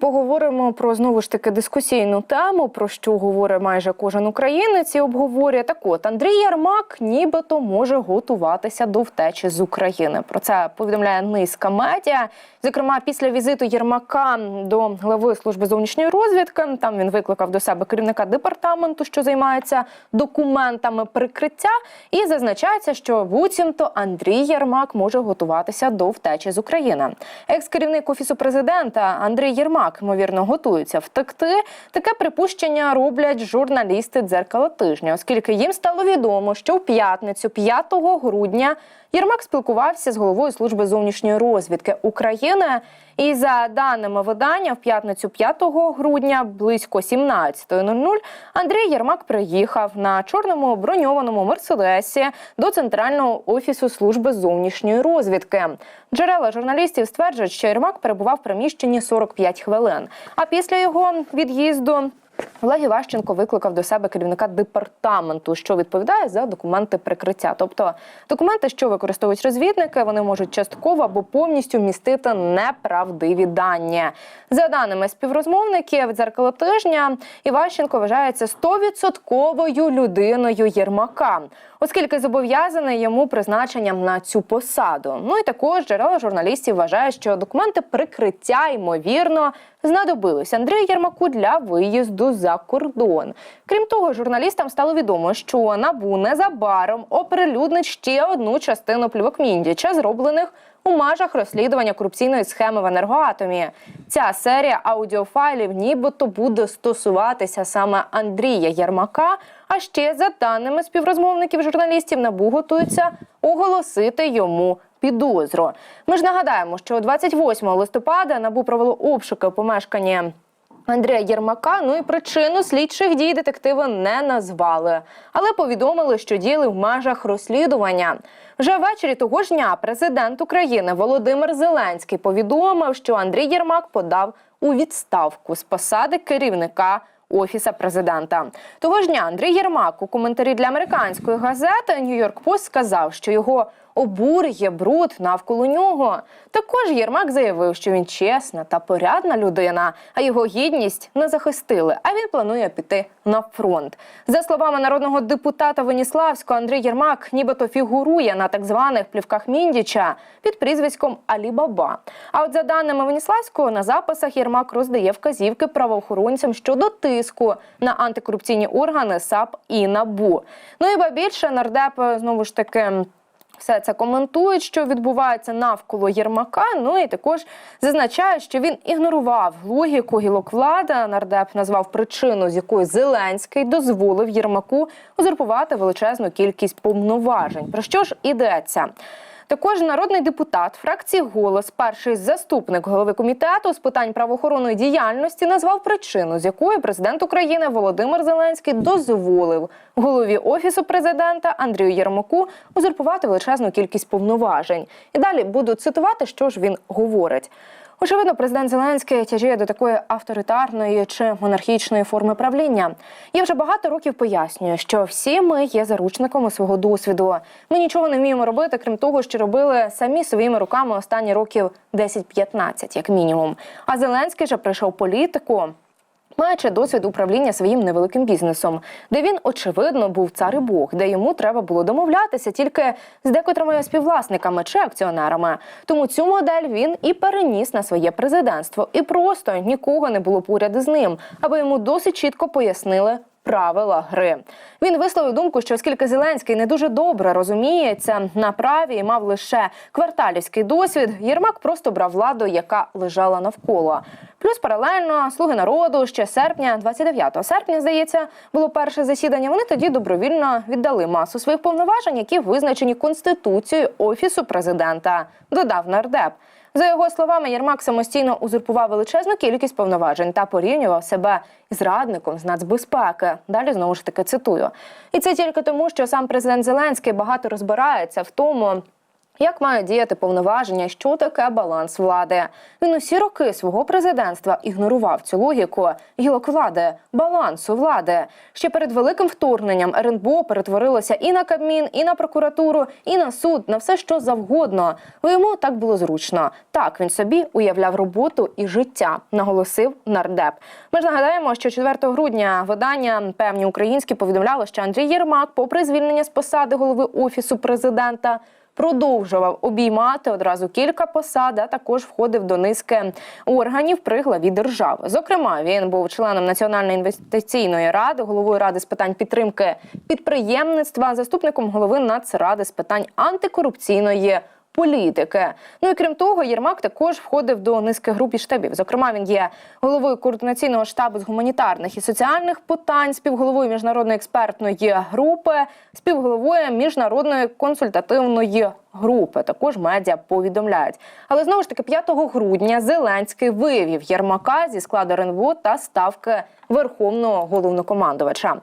Поговоримо про знову ж таки дискусійну тему, про що говорить майже кожен українець і обговорює. Так от Андрій Ярмак нібито може готуватися до втечі з України. Про це повідомляє низка медіа. Зокрема, після візиту Єрмака до глави служби зовнішньої розвідки. Там він викликав до себе керівника департаменту, що займається документами прикриття, і зазначається, що буцімто Андрій Єрмак може готуватися до втечі з України. Екс-керівник офісу президента Андрій Єрмак ймовірно готуються втекти. Таке припущення роблять журналісти дзеркала тижня, оскільки їм стало відомо, що в п'ятницю, 5 грудня, Єрмак спілкувався з головою служби зовнішньої розвідки України. І за даними видання, в п'ятницю 5 грудня, близько 17.00, Андрій Єрмак приїхав на чорному броньованому мерседесі до центрального офісу служби зовнішньої розвідки. Джерела журналістів стверджують, що Єрмак перебував в приміщенні 45 хвилин. А після його від'їзду Олег Іващенко викликав до себе керівника департаменту, що відповідає за документи прикриття. Тобто документи, що використовують розвідники, вони можуть частково або повністю містити неправдиві дані. За даними співрозмовників дзеркало тижня, Іващенко вважається стовідсотковою людиною Єрмака, оскільки зобов'язане йому призначенням на цю посаду. Ну і також джерела журналістів вважають, що документи прикриття ймовірно знадобились Андрію Єрмаку для виїзду за кордон. Крім того, журналістам стало відомо, що набу незабаром оприлюднить ще одну частину плівок Міндіча, зроблених у межах розслідування корупційної схеми в енергоатомі. Ця серія аудіофайлів нібито буде стосуватися саме Андрія Єрмака. А ще за даними співрозмовників журналістів, набу готується оголосити йому підозру. Ми ж нагадаємо, що 28 листопада набу провело обшуки у помешканні. Андрія Єрмака, ну і причину слідчих дій детективи не назвали, але повідомили, що діяли в межах розслідування. Вже ввечері того ж дня президент України Володимир Зеленський повідомив, що Андрій Єрмак подав у відставку з посади керівника. Офіса президента того ж дня Андрій Єрмак у коментарі для американської газети Нью-Йорк Пост сказав, що його обурює бруд навколо нього. Також Єрмак заявив, що він чесна та порядна людина, а його гідність не захистили. А він планує піти на фронт. За словами народного депутата Веніславського, Андрій Єрмак нібито фігурує на так званих плівках Міндіча під прізвиськом Алі Баба. А от за даними Веніславського, на записах Єрмак роздає вказівки правоохоронцям щодо тиску на антикорупційні органи САП і НАБУ. Ну і ба більше нардеп знову ж таки. Все це коментують, що відбувається навколо Єрмака. Ну і також зазначають, що він ігнорував логіку гілок влади. Нардеп назвав причину, з якої Зеленський дозволив Єрмаку узурпувати величезну кількість повноважень. Про що ж ідеться? Також народний депутат фракції голос, перший заступник голови комітету з питань правоохоронної діяльності, назвав причину, з якої президент України Володимир Зеленський дозволив голові офісу президента Андрію Єрмаку узурпувати величезну кількість повноважень. І далі буду цитувати, що ж він говорить. Очевидно, президент Зеленський тяжіє до такої авторитарної чи монархічної форми правління. Я вже багато років пояснюю, що всі ми є заручниками свого досвіду. Ми нічого не вміємо робити, крім того, що робили самі своїми руками останні років 10-15, як мінімум. А Зеленський же прийшов політику. Маючи досвід управління своїм невеликим бізнесом, де він очевидно був цар і бог, де йому треба було домовлятися тільки з декотрими співвласниками чи акціонерами. Тому цю модель він і переніс на своє президентство, і просто нікого не було поряд з ним, аби йому досить чітко пояснили. Правила гри він висловив думку, що оскільки Зеленський не дуже добре розуміється на праві і мав лише кварталівський досвід, Єрмак просто брав владу, яка лежала навколо. Плюс паралельно слуги народу ще серпня, 29 серпня, здається, було перше засідання. Вони тоді добровільно віддали масу своїх повноважень, які визначені конституцією офісу президента. Додав нардеп. За його словами, Єрмак самостійно узурпував величезну кількість повноважень та порівнював себе з радником з нацбезпеки. Далі знову ж таки цитую. І це тільки тому, що сам президент Зеленський багато розбирається в тому. Як мають діяти повноваження, що таке баланс влади? Він усі роки свого президентства ігнорував цю логіку гілок влади, балансу влади. Ще перед великим вторгненням РНБО перетворилося і на Кабмін, і на прокуратуру, і на суд, на все що завгодно. Бо йому так було зручно. Так він собі уявляв роботу і життя, наголосив нардеп. Ми ж нагадаємо, що 4 грудня видання певні українські повідомляло, що Андрій Єрмак, попри звільнення з посади голови офісу президента. Продовжував обіймати одразу кілька посад, а також входив до низки органів при главі держави. Зокрема, він був членом Національної інвестиційної ради, головою ради з питань підтримки підприємництва, заступником голови Нацради з питань антикорупційної. Політики, ну і крім того, Єрмак також входив до низки груп і штабів. Зокрема, він є головою координаційного штабу з гуманітарних і соціальних питань, співголовою міжнародної експертної групи, співголовою міжнародної консультативної групи. Також медіа повідомляють. Але знову ж таки, 5 грудня Зеленський вивів Єрмака зі складу РНБО та ставки верховного головнокомандувача.